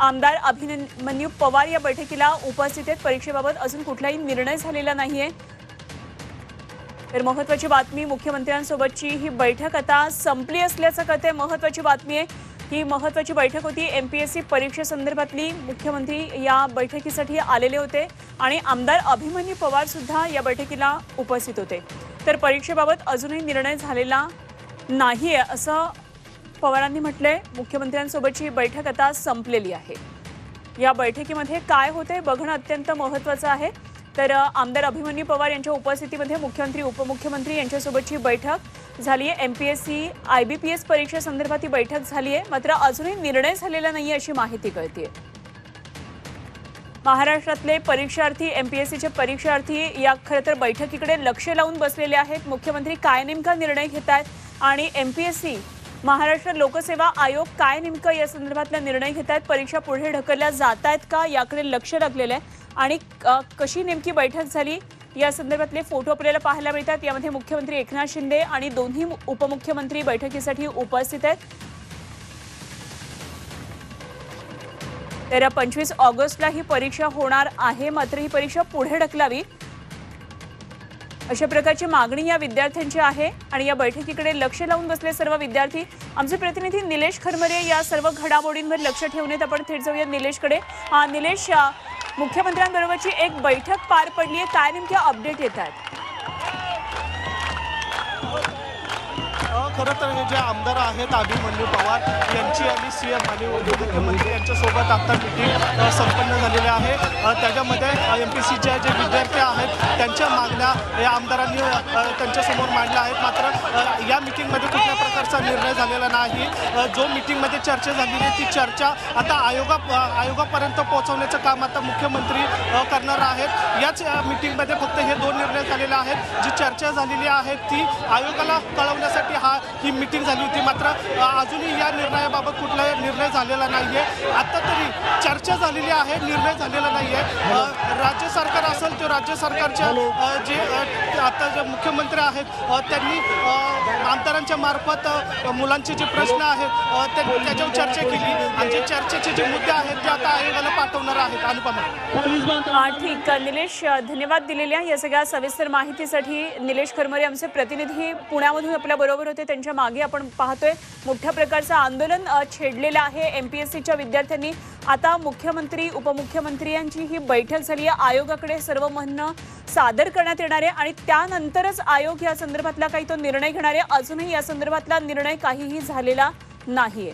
आमदार अभिमन्यू पवार या बैठकीला उपस्थित आहेत. परीक्षेबाबत अजून कुठलाही निर्णय झालेला नाहीये. तर महत्वाची बातमी मुख्यमंत्र्यांसोबतची ही बैठक आता संपली असल्याचं कथे महत्वाची बातमी आहे. ही महत्वाची बैठक होती. एम पी एस सी परीक्षेसंदर्भातली मुख्यमंत्री या बैठकीसाठी आलेले होते आणि आमदार अभिमन्यू पवार सुद्धा या बैठकीला उपस्थित होते. तर परीक्षेबाबत अजूनही निर्णय झालेला नाही आहे असं पवारांनी म्हटलंय मुख्यमंत्र्यांसोबतची ही बैठक आता संपलेली आहे. या बैठकीमध्ये काय होते बघणं अत्यंत महत्त्वाचं आहे. तर आमदार अभिमन्यू पवार यांच्या उपस्थितीमध्ये मुख्यमंत्री उपमुख्यमंत्री यांच्यासोबतची बैठक झाली आहे M P S C I B P S परीक्षेसंदर्भात ही बैठक झाली आहे मात्र अजूनही निर्णय झालेला नाही अशी माहिती कळते महाराष्ट्रातले परीक्षार्थी एम पी एस सीचे परीक्षार्थी या खरं तर बैठकीकडे लक्ष लावून बसलेले आहेत. मुख्यमंत्री काय नेमका निर्णय घेत आहेत आणि M P S C Maharashtra लोकसेवा आयोग काय नेमकं या संदर्भातला निर्णय घेत आहेत परीक्षा पुढे ढकलल्या जात आहेत का? याकडे लक्ष लागलेलं आहे. आणि कशी नेमकी बैठक झाली? या संदर्भातले फोटो आपल्याला पाहायला मिळतात. यामध्ये मुख्यमंत्री एकनाथ शिंदे आणि दोन्ही उपमुख्यमंत्री बैठकीसाठी उपस्थित आहेत. तर पंचवीस ऑगस्टला ही परीक्षा होणार आहे. मात्र ही परीक्षा पुढे ढकलावी. अशा प्रकारची मागणी या विद्यार्थ्यांची आहे. आणि या बैठकीकडे लक्ष लावून बसले सर्व विद्यार्थी. आमचे प्रतिनिधी निलेश खरमरे या सर्व घडामोडींवर लक्ष ठेवण्यात आपण थेट जाऊया निलेशकडे. हा निलेश मुख्यमंत्र्यांबरोबरची एक बैठक पार पडली आहे. काय नेमक्या अपडेट येत आहेत? खरं तर हे जे आमदार आहेत अभिमन्यू पवार यांची आणि सी एम आणि मुख्यमंत्री यांच्यासोबत आता मिटिंग संपन्न झालेली आहे. त्याच्यामध्ये एम पी सीचे जे विद्यार्थी आहेत त्यांच्या मागण्या या आमदारांनी त्यांच्यासमोर मांडल्या आहेत. मात्र या मिटिंगमध्ये कुठल्या प्रकारचा निर्णय झालेला नाही. जो मिटिंगमध्ये चर्चा झालेली आहे ती चर्चा आता आयोगा आयोगापर्यंत पोहोचवण्याचं काम आता मुख्यमंत्री करणार आहेत. याच मिटिंगमध्ये फक्त हे दोन निर्णय झालेले आहेत. जी चर्चा झालेली आहे ती आयोगाला कळवण्यासाठी हा ही मिटिंग झाली होती. मात्र अजूनही या निर्णयाबाबत कुठला निर्णय झालेला नाही आहे आत्ता तरी चर्चा झालेली आहे निर्णय झालेला नाही आहे. राज्य सरकार असेल तर राज्य सरकारच्या जे आता जे मुख्यमंत्री आहेत त्यांनी आमदारांच्या मार्फत मुलांचे जे प्रश्न आहेत त्याच्यावर चर्चा केली. आणि जे चर्चेचे जे मुद्दे आहेत ते आता आयोगाला पाठवणार आहेत. अनुपमा हा ठीक. निलेश धन्यवाद दिलेल्या या सगळ्या सविस्तर माहितीसाठी. निलेश खरमरे आमचे प्रतिनिधी पुण्यामधून आपल्या बरोबर होते. त्यांच्या मागे आपण पाहतोय मोठ्या प्रकारचं आंदोलन छेडलेलं आहे. एम पी एस सीच्या विद्यार्थ्यांनी आता मुख्यमंत्री उपमुख्यमंत्री यांची ही बैठक झाली आहे. आयोगाकडे सर्व म्हणणं सादर करण्यात येणार आहे आणि त्यानंतरच आयोग या संदर्भातला काही तो निर्णय घेणार आहे. अजूनही या संदर्भातला निर्णय काहीही झालेला नाहीये.